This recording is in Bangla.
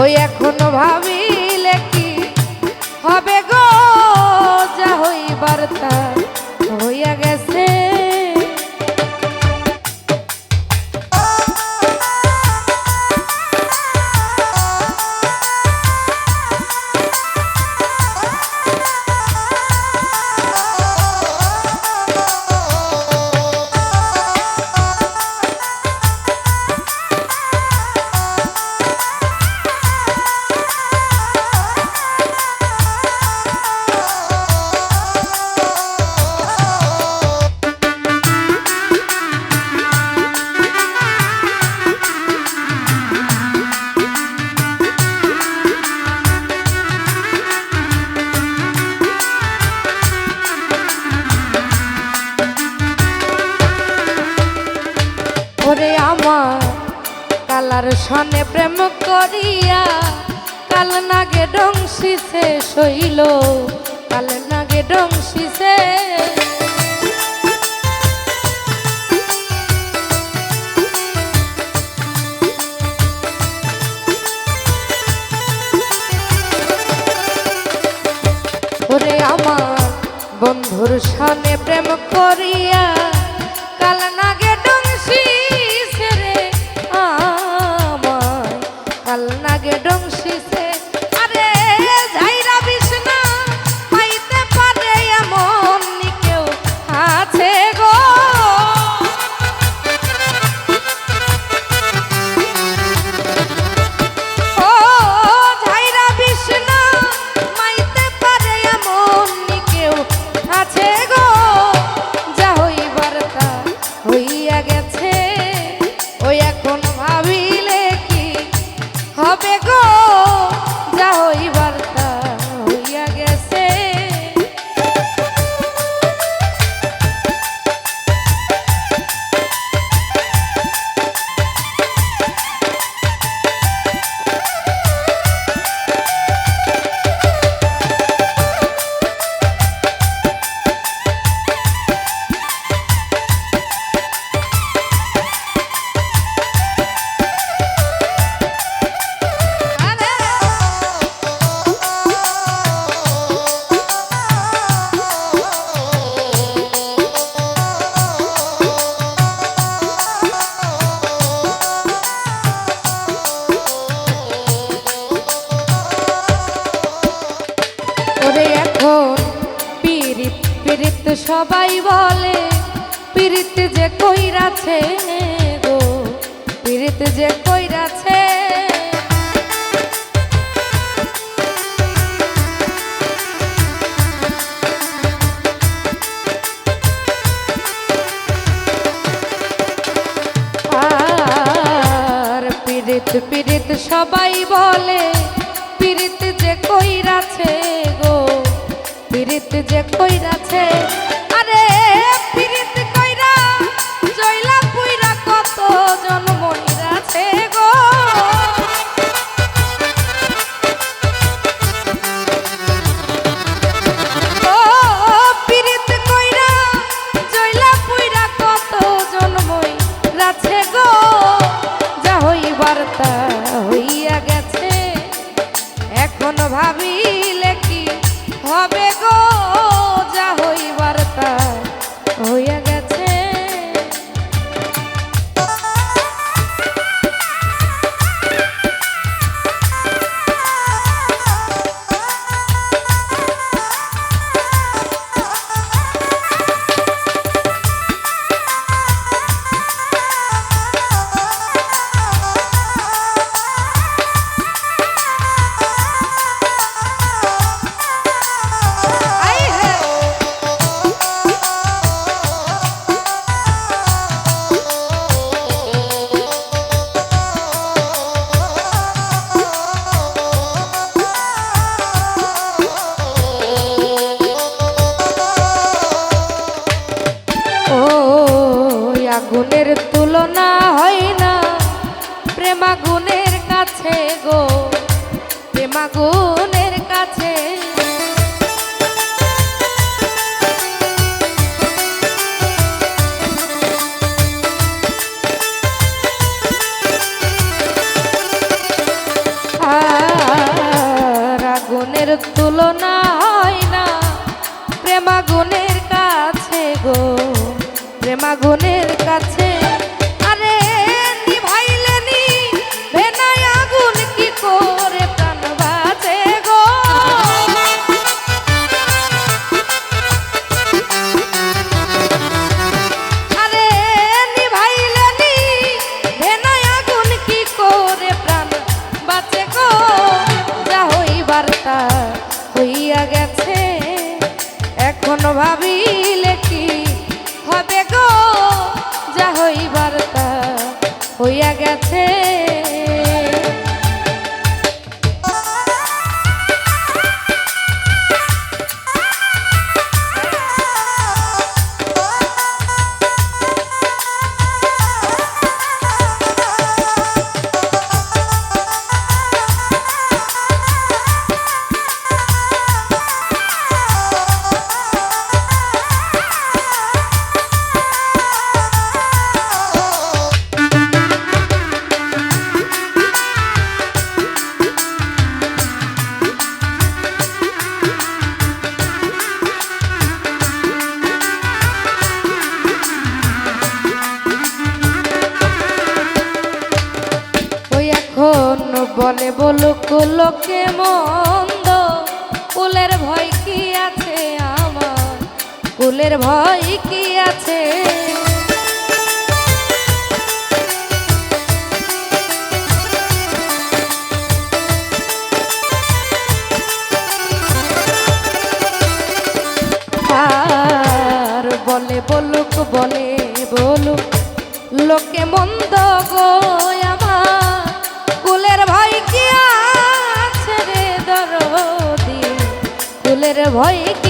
ওই এখনও ভাবিলে কি হবে ওরে আমার কালার সনে প্রেম করিয়া, কাল নাগে ডংসিছে শৈল, কাল নাগে ডংসিছে ওরে আমার বন্ধুর সনে প্রেম করিয়া আছে গো, পীড়িত যে কইরাছে। পীড়িত পীড়িত সবাই বলে, পীড়িত যে কইরাছে গো, পীড়িত যে কইরাছে। কাছে গো প্রেমাগুনের কাছে। আগুনের তুলনা হয় না কাছে গো প্রেমাগুনের গেছে। গোলকে মন্দ কুলের ভয় কি আছে আমার? কুলের ভয় কি আছে? ভয়ে কি